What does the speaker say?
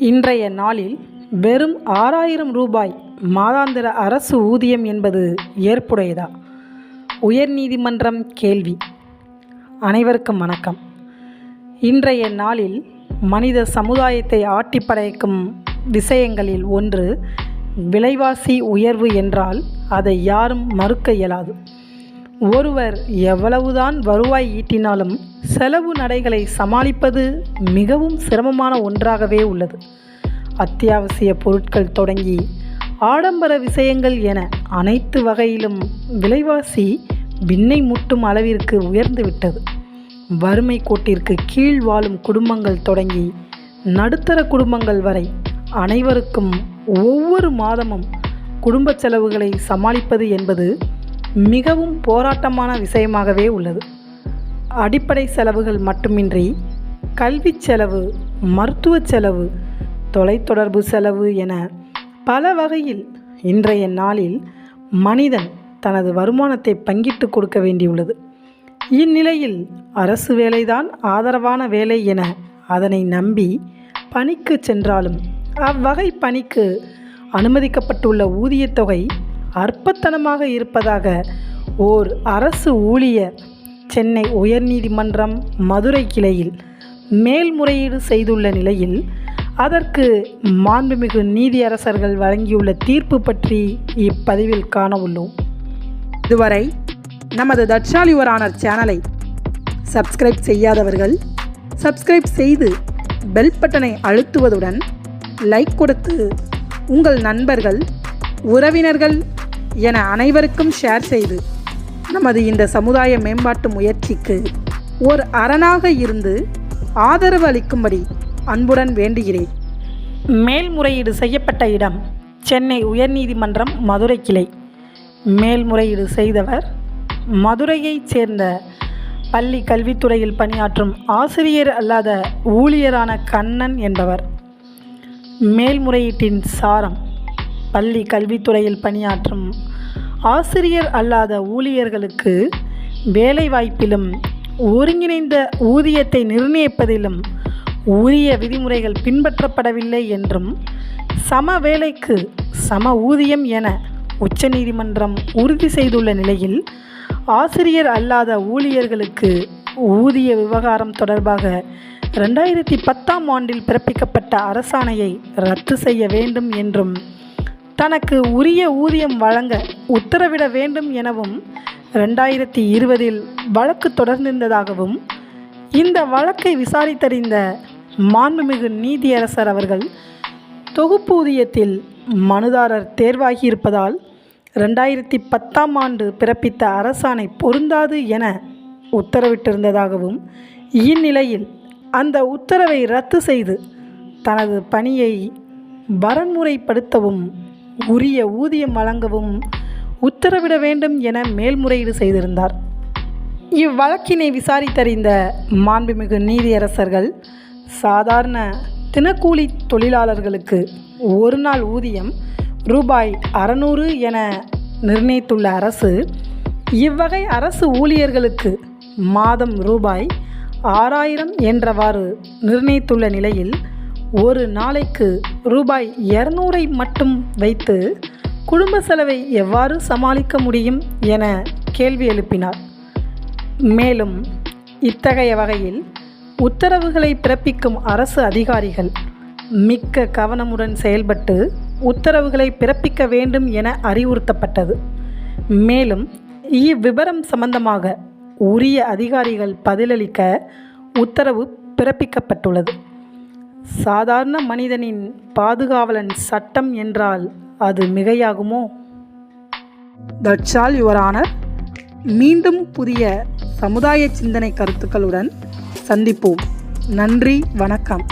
இன்றைய நாளில் வெறும் ஆறாயிரம் ரூபாய் மாதாந்திர அரசு ஊதியம் என்பது ஏற்புடையதா? உயர்நீதிமன்றம் கேள்வி. அனைவருக்கும் வணக்கம். இன்றைய நாளில் மனித சமுதாயத்தை ஆட்டிப்படைக்கும் விஷயங்களில் ஒன்று விலைவாசி உயர்வு என்றால் அதை யாரும் மறுக்க இயலாது. ஒருவர் எவ்வளவுதான் வருவாய் ஈட்டினாலும் செலவு நடைகளை சமாளிப்பது மிகவும் சிரமமான ஒன்றாகவே உள்ளது. அத்தியாவசிய பொருட்கள் தொடங்கி ஆடம்பர விஷயங்கள் என அனைத்து வகையிலும் விலைவாசி விண்ணை முட்டும் அளவிற்கு உயர்ந்துவிட்டது வறுமை கோட்டிற்கு கீழ் வாழும் குடும்பங்கள் தொடங்கி நடுத்தர குடும்பங்கள் வரை அனைவருக்கும் ஒவ்வொரு மாதமும் குடும்ப செலவுகளை சமாளிப்பது என்பது மிகவும் போராட்டமான விஷயமாகவே உள்ளது. அடிப்படை செலவுகள் மட்டுமின்றி கல்வி செலவு மருத்துவ செலவு தொலைத்தொடர்பு செலவு என பல வகையில் இன்றைய நாளில் மனிதன் தனது வருமானத்தை பங்கிட்டு கொடுக்க வேண்டியுள்ளது. இந்நிலையில் அரசு வேலைதான் ஆதரவான வேலை என அதனை நம்பி பணிக்கு சென்றாலும் அவ்வகை பணிக்கு அனுமதிக்கப்பட்டுள்ள ஊதியத் தொகை அற்பத்தனமாக இருப்பதாக ஓர் அரசு ஊழியர் சென்னை உயர்நீதிமன்றம் மதுரை கிளையில் மேல்முறையீடு செய்துள்ள நிலையில் அதற்கு மாண்புமிகு நீதியரசர்கள் வழங்கியுள்ள தீர்ப்பு பற்றி இப்பதிவில் காண உள்ளோம் இதுவரை நமது தட்சால் யுவர் ஆனர் சேனலை சப்ஸ்கிரைப் செய்யாதவர்கள் சப்ஸ்கிரைப் செய்து பெல் பட்டனை அழுத்துவதுடன் லைக் கொடுத்து உங்கள் நண்பர்கள் உறவினர்கள் என அனைவருக்கும் ஷேர் செய்து நமது இந்த சமுதாய மேம்பாட்டு முயற்சிக்கு ஒரு அரணாக இருந்து ஆதரவு அளிக்கும்படி அன்புடன் வேண்டுகிறேன். மேல்முறையீடு செய்யப்பட்ட இடம் சென்னை உயர்நீதிமன்றம் மதுரை கிளை. மேல்முறையீடு செய்தவர் மதுரையைச் சேர்ந்த பள்ளி கல்வித்துறையில் பணியாற்றும் ஆசிரியர் அல்லாத ஊழியரான கண்ணன் என்பவர். மேல்முறையீட்டின் சாரம் பள்ளி கல்வித்துறையில் பணியாற்றும் ஆசிரியர் அல்லாத ஊழியர்களுக்கு வேலைவாய்ப்பிலும் ஒருங்கிணைந்த ஊதியத்தை நிர்ணயிப்பதிலும் உரிய விதிமுறைகள் பின்பற்றப்படவில்லை என்றும் சம வேலைக்கு சம ஊதியம் என உச்சநீதிமன்றம் உறுதி செய்துள்ள நிலையில் ஆசிரியர் அல்லாத ஊழியர்களுக்கு ஊதிய விவகாரம் தொடர்பாக ரெண்டாயிரத்தி பத்தாம் ஆண்டில் பிறப்பிக்கப்பட்ட அரசாணையை ரத்து செய்ய வேண்டும் என்றும் தனக்கு உரிய ஊதியம் வழங்க உத்தரவிட வேண்டும் எனவும் ரெண்டாயிரத்தி இருபதில் வழக்கு தொடர்ந்திருந்ததாகவும் இந்த வழக்கை விசாரித்தறிந்த மாண்புமிகு நீதியரசர் அவர்கள் தொகுப்பூதியத்தில் மனுதாரர் தேர்வாகியிருப்பதால் ரெண்டாயிரத்தி பத்தாம் ஆண்டு பிறப்பித்த அரசாணை பொருந்தாது என உத்தரவிட்டிருந்ததாகவும் இந்நிலையில் அந்த உத்தரவை ரத்து செய்து தனது பணியை வரன்முறைப்படுத்தவும் உரிய ஊதியம் வழங்கவும் உத்தரவிட வேண்டும் என மேல்முறையீடு செய்திருந்தார். இவ்வழக்கினை விசாரித்தறிந்த மாண்புமிகு நீதியரசர்கள் சாதாரண தினக்கூலி தொழிலாளர்களுக்கு ஒரு நாள் ஊதியம் ரூபாய் அறநூறு என நிர்ணயித்துள்ள அரசு இவ்வகை அரசு ஊழியர்களுக்கு மாதம் ரூபாய் ஆறாயிரம் என்றவாறு நிர்ணயித்துள்ள நிலையில் ஒரு நாளைக்கு ரூபாய் இரநூறை மட்டும் வைத்து குடும்ப செலவை எவ்வாறு சமாளிக்க முடியும் என கேள்வி எழுப்பினார். மேலும் இத்தகைய வகையில் உத்தரவுகளை பிறப்பிக்கும் அரசு அதிகாரிகள் மிக்க கவனமுடன் செயல்பட்டு உத்தரவுகளை பிறப்பிக்க வேண்டும் என அறிவுறுத்தப்பட்டது. மேலும் இவ்விவரம் சம்பந்தமாக உரிய அதிகாரிகள் பதிலளிக்க உத்தரவு பிறப்பிக்கப்பட்டுள்ளது. சாதாரண மனிதனின் பாதுகாவலன் சட்டம் என்றால் அது மிகையாகுமோ? தட்சால் யுவரான மீண்டும் புதிய சமுதாய சிந்தனை கருத்துக்களுடன் சந்திப்போம். நன்றி வணக்கம்.